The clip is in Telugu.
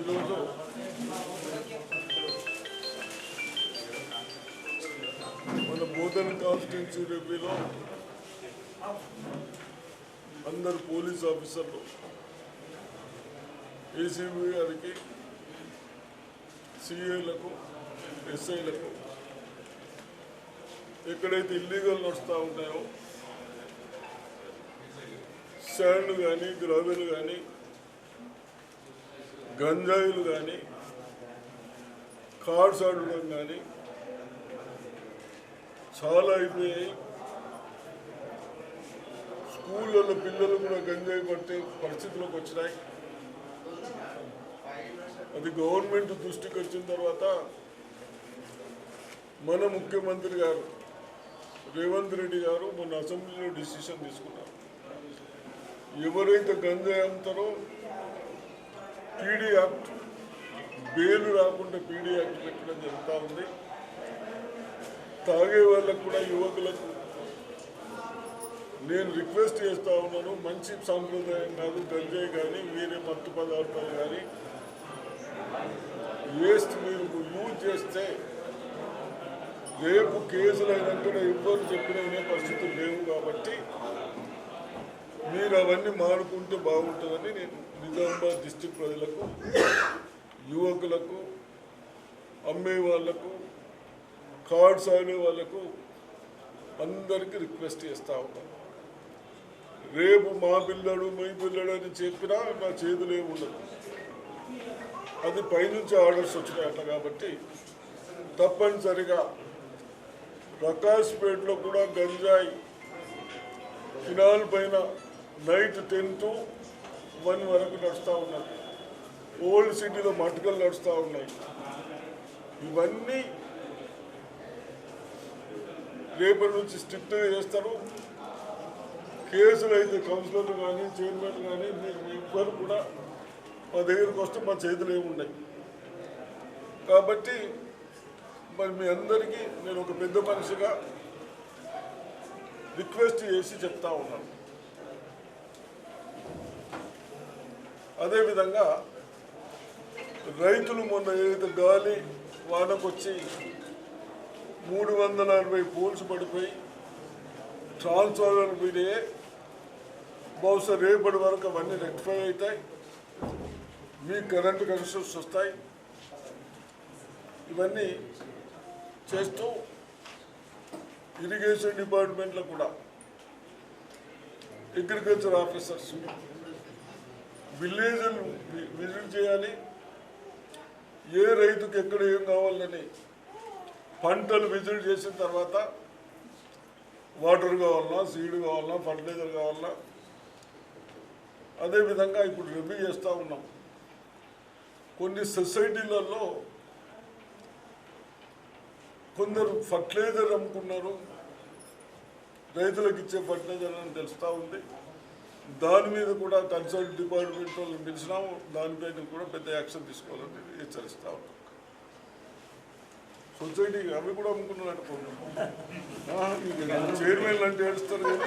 ఈరోజు మన బోధన కాన్స్టిట్యున్సీ రేపీలో అందరు పోలీస్ ఆఫీసర్లు ఏసీబీ గారికి సిఐలకు ఎస్ఐలకు ఎక్కడైతే ఇల్లీగల్ నడుస్తూ ఉంటాయో శాండ్ కానీ గ్రావెల్ కానీ గంజాయిలు కానీ కార్డ్స్ ఆడడం కానీ చాలా అయిపోయాయి. స్కూళ్ళలో పిల్లలు కూడా గంజాయి పట్టే పరిస్థితులకు వచ్చినాయి. అది గవర్నమెంట్ దృష్టికి వచ్చిన తర్వాత మన ముఖ్యమంత్రి గారు రేవంత్ రెడ్డి గారు మన అసెంబ్లీలో డిసిషన్ తీసుకున్నారు. ఎవరైతే గంజాయి అమ్ముతారో పీడీ యాక్ట్ బెయిల్ రాకుండా పీడీ యాక్ట్ పెట్టడం జరుగుతూ ఉంది. తాగే వాళ్ళకు కూడా యువకులకు నేను రిక్వెస్ట్ చేస్తూ ఉన్నాను. మంచి సాంప్రదాయం కాదు గంజాయి కానీ వేరే మత్తు పదార్థాలు కానీ. వేస్ట్ మీరు యూజ్ చేస్తే రేపు కేసులు అయినాక ఎవ్వరు చెప్పిన పరిస్థితులు లేవు కాబట్టి మీరు అవన్నీ మానుకుంటే బాగుంటుందని నేను నిజామాబాద్ డిస్టిక్ ప్రజలకు యువకులకు అమ్మే వాళ్ళకు కార్డ్స్ ఆడే వాళ్ళకు అందరికీ రిక్వెస్ట్ చేస్తా ఉన్నాను. రేపు మా పిల్లడు మీ పిల్లడు అని చెప్పినా నా చేతులు ఏముండదు ఉండదు. అది పైనుంచి ఆర్డర్స్ వచ్చినాయట కాబట్టి తప్పనిసరిగా ప్రకాష్పేటలో కూడా గంజాయి ఫినాల్ పైన నైట్ టెన్ టు వన్ వరకు నడుస్తూ ఉన్నది ఓల్డ్ సిటీలో మటుకలు నడుస్తూ ఉన్నాయి. ఇవన్నీ రేపటి నుంచి స్ట్రిక్ట్గా చేస్తారు. కేసులు అయితే కౌన్సిలర్లు కానీ చైర్మన్ కానీ మీరు ఎవ్వరు కూడా మా దగ్గరికి వస్తే మా చేతులు ఏమున్నాయి. కాబట్టి మరి మీ అందరికీ నేను ఒక పెద్ద మనిషిగా రిక్వెస్ట్ చేసి చెప్తా ఉన్నాను. అదేవిధంగా రైతులు మొన్న ఏదైతే గాలి వానకొచ్చి మూడు వందల అరవై పోల్స్ పడిపోయి ట్రాన్స్ఫార్మర్ పోయినాయి బహుశా రేపటి వరకు అవన్నీ రెక్టిఫై అవుతాయి. మీ కరెంటు కనెక్షన్స్ వస్తాయి. ఇవన్నీ చేస్తూ ఇరిగేషన్ డిపార్ట్మెంట్లో కూడా అగ్రికల్చర్ ఆఫీసర్స్ విలేజ్ను విజిట్ చేయాలి. ఏ రైతుకి ఎక్కడ ఏం కావాలని పంటలు విజిట్ చేసిన తర్వాత వాటర్ కావాలన్నా సీడ్ కావాలన్నా ఫర్టిలైజర్ కావాలన్నా అదేవిధంగా ఇప్పుడు రివ్యూ చేస్తూ ఉన్నాం. కొన్ని సొసైటీలలో కొందరు ఫర్టిలైజర్ అమ్ముకున్నారు. రైతులకు ఇచ్చే ఫర్టిలైజర్ అని తెలుస్తూ ఉంది. దాని మీద కూడా కన్సల్ట్ డిపార్ట్మెంట్ వాళ్ళని పిలిచినాము దానిపైన కూడా పెద్ద యాక్షన్ తీసుకోవాలని హెచ్చరిస్తా ఉన్నాం. సొసైటీ అవి కూడా అమ్ముకున్నాడు చైర్మన్ అంటే ఏడుస్తారు కానీ